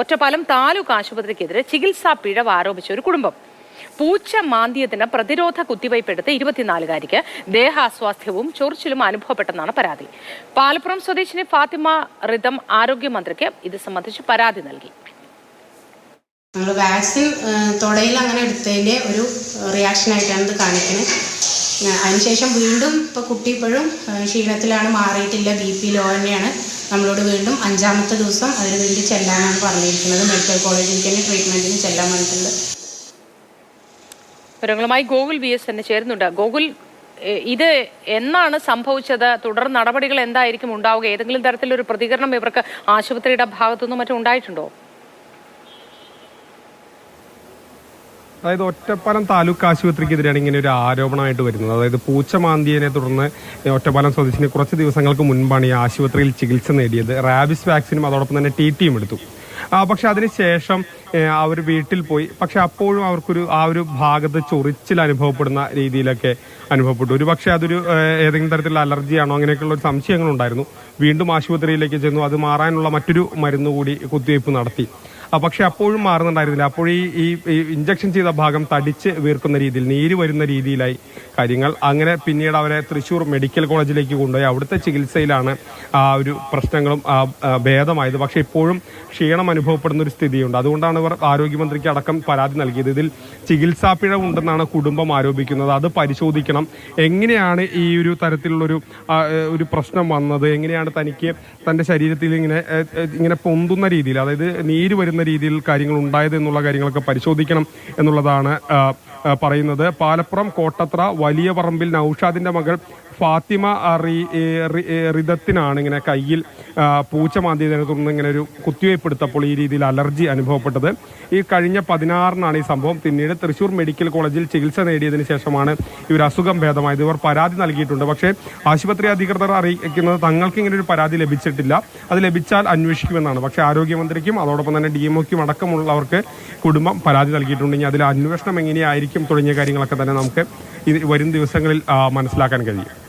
ഒറ്റപ്പാലം താലൂക്ക് ആശുപത്രിക്കെതിരെ ചികിത്സാ പിഴവ് ആരോപിച്ച ഒരു കുടുംബം. പൂച്ച മാന്തിയതിന് പ്രതിരോധ കുത്തിവയ്പ് എടുത്ത് ഇരുപത്തിനാലുകാരിക്ക് ദേഹാസ്വാസ്ഥ്യവും ചൊറിച്ചിലും അനുഭവപ്പെട്ടെന്നാണ് പരാതി. പാലപ്പുറം സ്വദേശിനി ഫാത്തിമ റിതം ആരോഗ്യമന്ത്രിക്ക് ഇത് സംബന്ധിച്ച് പരാതി നൽകി. വാക്സിൻ തുടയിൽ അങ്ങനെ എടുത്തതിന്റെ ഒരു റിയാക്ഷൻ ആയിട്ടാണ് ഇത് കാണിക്കുന്നത് അതിനുശേഷം വീണ്ടും ഇപ്പോൾ കുട്ടി ഇപ്പോഴും ക്ഷീണത്തിലാണ് മാറിയിട്ടില്ല ബി പി ലോ തന്നെയാണ്. നമ്മളോട് വീണ്ടും അഞ്ചാമത്തെ ദിവസം അതിന് വേണ്ടി ചെല്ലാനാണ് പറഞ്ഞിരിക്കുന്നത്. മെഡിക്കൽ കോളേജിൽ തന്നെ ട്രീറ്റ്മെന്റിന് ചെല്ലാൻ പറഞ്ഞിട്ടുണ്ട്. വിവരങ്ങളുമായി ഗോകുൽ വി എസ് തന്നെ ചേരുന്നുണ്ട്. ഗോകുൽ ഇത് എന്നാണ് സംഭവിച്ചത്? തുടർ നടപടികൾ എന്തായിരിക്കും? ഉണ്ടാവുക? ഏതെങ്കിലും തരത്തിലൊരു പ്രതികരണം ഇവർക്ക് ആശുപത്രിയുടെ ഭാഗത്തുനിന്നും മറ്റും ഉണ്ടായിട്ടുണ്ടോ? അതായത് ഒറ്റപ്പാലം താലൂക്ക് ആശുപത്രിക്കെതിരെയാണ് ഇങ്ങനെ ഒരു ആരോപണമായിട്ട് വരുന്നത്. അതായത് പൂച്ച മാന്തിയതിനെ തുടർന്ന് ഒറ്റപ്പാലം സ്വദേശിന് കുറച്ച് ദിവസങ്ങൾക്ക് മുൻപാണ് ഈ ആശുപത്രിയിൽ ചികിത്സ നേടിയത്. റാബിസ് വാക്സിനും അതോടൊപ്പം തന്നെ ടി ടിയും എടുത്തു. പക്ഷെ അതിനുശേഷം അവർ വീട്ടിൽ പോയി. പക്ഷെ അപ്പോഴും അവർക്കൊരു ആ ഒരു ഭാഗത്ത് ചൊറിച്ചിൽ അനുഭവപ്പെടുന്ന രീതിയിലൊക്കെ അനുഭവപ്പെട്ടു. ഒരു പക്ഷേ അതൊരു ഏതെങ്കിലും തരത്തിലുള്ള അലർജിയാണോ അങ്ങനെയൊക്കെയുള്ള ഒരു സംശയങ്ങളുണ്ടായിരുന്നു. വീണ്ടും ആശുപത്രിയിലേക്ക് ചെന്നു. അത് മാറാനുള്ള മറ്റൊരു മരുന്ന് കൂടി കുത്തിവയ്പ് നടത്തി. പക്ഷെ അപ്പോഴും മാറുന്നുണ്ടായിരുന്നില്ല. അപ്പോൾ ഈ ഈ ഇഞ്ചക്ഷൻ ചെയ്ത ഭാഗം തടിച്ച് വീർക്കുന്ന രീതിയിൽ നീര് വരുന്ന രീതിയിലായി കാര്യങ്ങൾ. അങ്ങനെ പിന്നീട് അവരെ തൃശ്ശൂർ മെഡിക്കൽ കോളേജിലേക്ക് കൊണ്ടുപോയി. അവിടുത്തെ ചികിത്സയിലാണ് ആ ഒരു പ്രശ്നങ്ങളും ഭേദമായത്. പക്ഷേ ഇപ്പോഴും ക്ഷീണം അനുഭവപ്പെടുന്ന ഒരു സ്ഥിതിയുണ്ട്. അതുകൊണ്ടാണ് ഇവർ ആരോഗ്യമന്ത്രിക്ക് അടക്കം പരാതി നൽകിയത്. ഇതിൽ ചികിത്സാ പിഴവ് ഉണ്ടെന്നാണ് കുടുംബം ആരോപിക്കുന്നത്. അത് പരിശോധിക്കണം. എങ്ങനെയാണ് ഈ ഒരു തരത്തിലുള്ളൊരു ഒരു പ്രശ്നം വന്നത്? എങ്ങനെയാണ് തനിക്ക് തന്റെ ശരീരത്തിൽ ഇങ്ങനെ ഇങ്ങനെ പൊന്തുന്ന രീതിയിൽ അതായത് നീര് വരുന്ന രീതിയിൽ കാര്യങ്ങൾ ഉണ്ടായത് എന്നുള്ള കാര്യങ്ങളൊക്കെ പരിശോധിക്കണം എന്നുള്ളതാണ് പറയുന്നത്. പാലപ്പുറം കോട്ടത്ര വലിയ പറമ്പിൽ നൌഷാദിന്റെ മകൾ ഫാത്തിമ റിതത്തിനാണ് ഇങ്ങനെ കയ്യിൽ പൂച്ച മാന്തിയതിനെ തുടർന്ന് ഇങ്ങനെ ഒരു കുത്തിവയ്പ് എടുത്തപ്പോൾ ഈ രീതിയിൽ അലർജി അനുഭവപ്പെട്ടത്. ഈ കഴിഞ്ഞ പതിനാറിനാണ് ഈ സംഭവം. പിന്നീട് തൃശൂർ മെഡിക്കൽ കോളേജിൽ ചികിത്സ നേടിയതിന് ശേഷമാണ് ഇവർ അസുഖം ഭേദമായത്. ഇവർ പരാതി നൽകിയിട്ടുണ്ട്. പക്ഷേ ആശുപത്രി അധികൃതർ അറിയിക്കുന്നത് തങ്ങൾക്ക് ഇങ്ങനെ ഒരു പരാതി ലഭിച്ചിട്ടില്ല. അത് ലഭിച്ചാൽ അന്വേഷിക്കുമെന്നാണ്. പക്ഷേ ആരോഗ്യമന്ത്രിക്കും അതോടൊപ്പം തന്നെ ഡി എംഒക്കും അടക്കമുള്ളവർക്ക് കുടുംബം പരാതി നൽകിയിട്ടുണ്ട്. ഇനി അതിൽ അന്വേഷണം എങ്ങനെയായിരിക്കും തുടങ്ങിയ കാര്യങ്ങളൊക്കെ തന്നെ നമുക്ക് ഇത് വരും ദിവസങ്ങളിൽ മനസ്സിലാക്കാൻ കഴിയും.